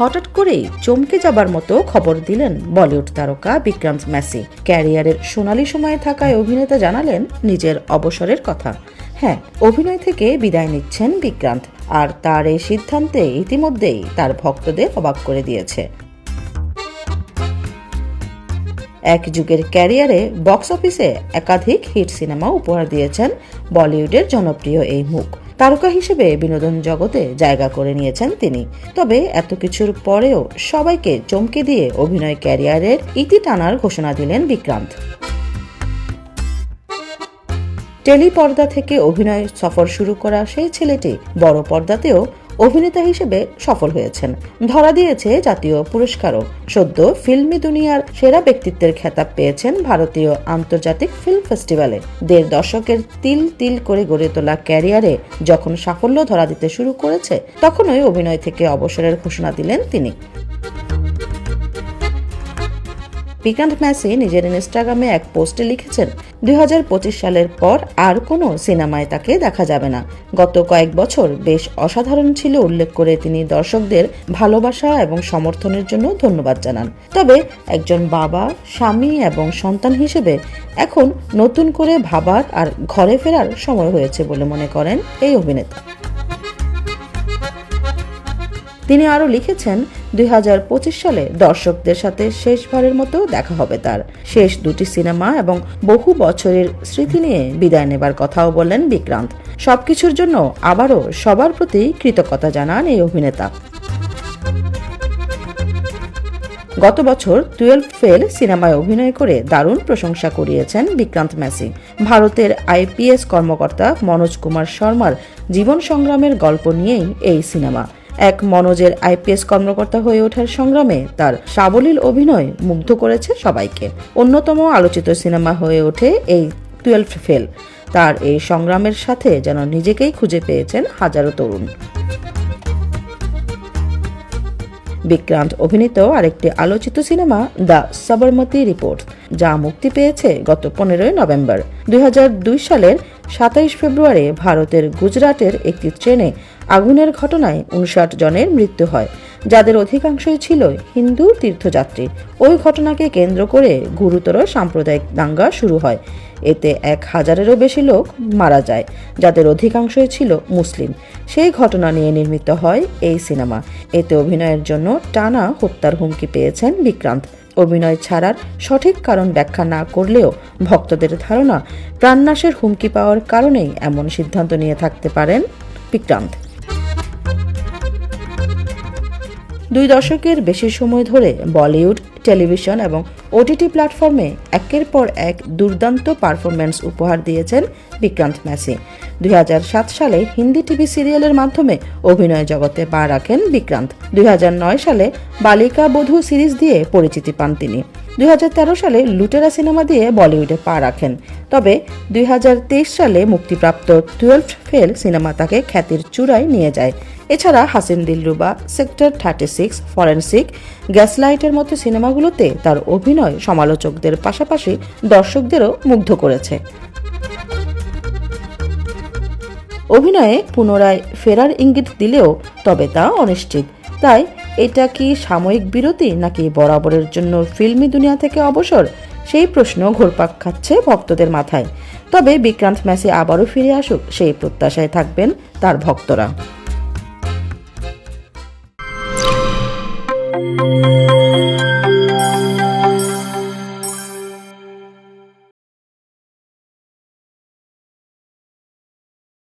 হঠাৎ করেই চমকে যাবার মতো খবর দিলেন বলিউড তারকা বিক্রান্ত ম্যাসি। ক্যারিয়ারের সোনালী সময়ে থাকায় অভিনেতা জানালেন নিজের অবসরের কথা। হ্যাঁ অভিনয় থেকে বিদায় নিচ্ছেন বিক্রান্ত, আর তার এই সিদ্ধান্তে ইতিমধ্যেই তার ভক্তদের অবাক করে দিয়েছে। এক যুগের ক্যারিয়ারে বক্স অফিসে একাধিক হিট সিনেমা উপহার দিয়েছেন বলিউডের জনপ্রিয় এই মুখ। তারকা হিসেবে বিনোদন জগতে জায়গা করে নিয়েছেন তিনি। তবে এত কিছুর পরেও সবাইকে চমকে দিয়ে অভিনয় ক্যারিয়ারের ইতি টানার ঘোষণা দিলেন বিক্রান্ত। টেলি পর্দা থেকে অভিনয় সফর শুরু করা সেই ছেলেটি বড় পর্দাতেও অভিনেতা হিসেবে সফল হয়েছেন। ধরা দিয়েছে জাতীয় পুরস্কারও। সদ্য ফিল্মি দুনিয়ার সেরা ব্যক্তিত্বের খেতাব পেয়েছেন ভারতীয় আন্তর্জাতিক ফিল্ম ফেস্টিভ্যালে। দেড় দশকের তিল তিল করে গড়ে তোলা ক্যারিয়ারে যখন সাফল্য ধরা দিতে শুরু করেছে, তখনই অভিনয় থেকে অবসরের ঘোষণা দিলেন তিনি। বিক্রান্ত ম্যাসি নিজের ইনস্টাগ্রামে এক পোস্টে লিখেছেন, দুই সালের পর আর কোনো সিনেমায় তাকে দেখা যাবে না। গত কয়েক বছর বেশ অসাধারণ ছিল উল্লেখ করে তিনি দর্শকদের ভালোবাসা এবং সমর্থনের জন্য ধন্যবাদ জানান। তবে একজন বাবা, স্বামী এবং সন্তান হিসেবে এখন নতুন করে ভাবার আর ঘরে ফেরার সময় হয়েছে বলে মনে করেন এই অভিনেতা। তিনি আরও লিখেছেন দুই হাজার পঁচিশ সালে দর্শকদের সাথে শেষবারের মতো দেখা হবে তার। শেষ দুটি সিনেমা এবং বহু বছরের স্মৃতি নিয়ে বিদায় নেবার কথাও বললেন বিক্রান্ত। সবকিছুর জন্য আবারও সবার প্রতি কৃতজ্ঞতা জানান এই অভিনেতা। গত বছর টুয়েলভ ফেল সিনেমায় অভিনয় করে দারুণ প্রশংসা কুড়িয়েছেন বিক্রান্ত ম্যাসি। ভারতের আইপিএস কর্মকর্তা মনোজ কুমার শর্মার জীবন সংগ্রামের গল্প নিয়েই এই সিনেমা। এক মনোজের আইপিএস কর্মকর্তা হয়ে ওঠার সংগ্রামে তার সাবলীল অভিনয় মুগ্ধ করেছে সবাইকে। অন্যতম আলোচিত সিনেমা হয়ে ওঠে এই টুয়েলভ ফেল। তার এই সংগ্রামের সাথে যেন নিজেকেই খুঁজে পেয়েছেন হাজারো তরুণ। বিক্রান্ত অভিনীত আরেকটি আলোচিত সিনেমা, দ্য সাবরমতি রিপোর্ট, যা মুক্তি পেয়েছে গত পনেরোই নভেম্বর। দুই হাজার দুই সালের সাতাইশ ফেব্রুয়ারি ভারতের গুজরাটের একটি ট্রেনে আগুনের ঘটনায় উনষাট জনের মৃত্যু হয়, যাদের অধিকাংশই ছিল হিন্দু তীর্থযাত্রী। ওই ঘটনাকে কেন্দ্র করে গুরুতর সাম্প্রদায়িক দাঙ্গা শুরু হয়। এতে এক হাজারেরও বেশি লোক মারা যায়, যাদের অধিকাংশই ছিল মুসলিম। সেই ঘটনা নিয়ে নির্মিত হয় এই সিনেমা। এতে অভিনয়ের জন্য টানা হত্যার হুমকি পেয়েছেন বিক্রান্ত। অভিনয় ছাড়ার সঠিক কারণ ব্যাখ্যা না করলেও ভক্তদের ধারণা প্রাণনাশের হুমকি পাওয়ার কারণেই এমন সিদ্ধান্ত নিয়ে থাকতে পারেন বিক্রান্ত। দুই দশকের বেশি সময় ধরে বলিউড, টেলিভিশন এবং ওটিটি প্ল্যাটফর্মে একের পর এক দুর্দান্ত পারফরম্যান্স উপহার দিয়েছেন বিক্রান্ত ম্যাসি। দুই হাজার সাত সালে হিন্দি টিভি সিরিয়ালের মাধ্যমে অভিনয় জগতে পা রাখেন বিক্রান্ত। দুই হাজার নয় সালে বালিকা বধূ সিরিজ দিয়ে পরিচিতি পান তিনি। দুই সালে লুটেরা সিনেমা দিয়ে বলিউডে পা রাখেন। তবে দুই হাজার তেইশ সালে মুক্তিপ্রাপ্ত টুয়েলভ ফেল সিনেমা তাকে খ্যাতির চূড়ায় নিয়ে যায়। এছাড়া Haseen Dillruba, sector thirty six, forensic, গ্যাসলাইটের মতো সিনেমাগুলোতে তার অভিনয় সমালোচকদের পাশাপাশি দর্শকদেরও মুগ্ধ করেছে। অভিনয়ে পুনরায় ফেরার ইঙ্গিত দিলেও তবে তা অনিশ্চিত। তাই এটা কি সাময়িক বিরতি নাকি বরাবরের জন্য ফিল্মি দুনিয়া থেকে অবসর? সেই প্রশ্ন ঘোরপাক খাচ্ছে ভক্তদের মাথায়। তবে বিক্রান্ত ম্যাসি আবারও ফিরে আসুক সেই প্রত্যাশায় থাকবেন তার ভক্তরা।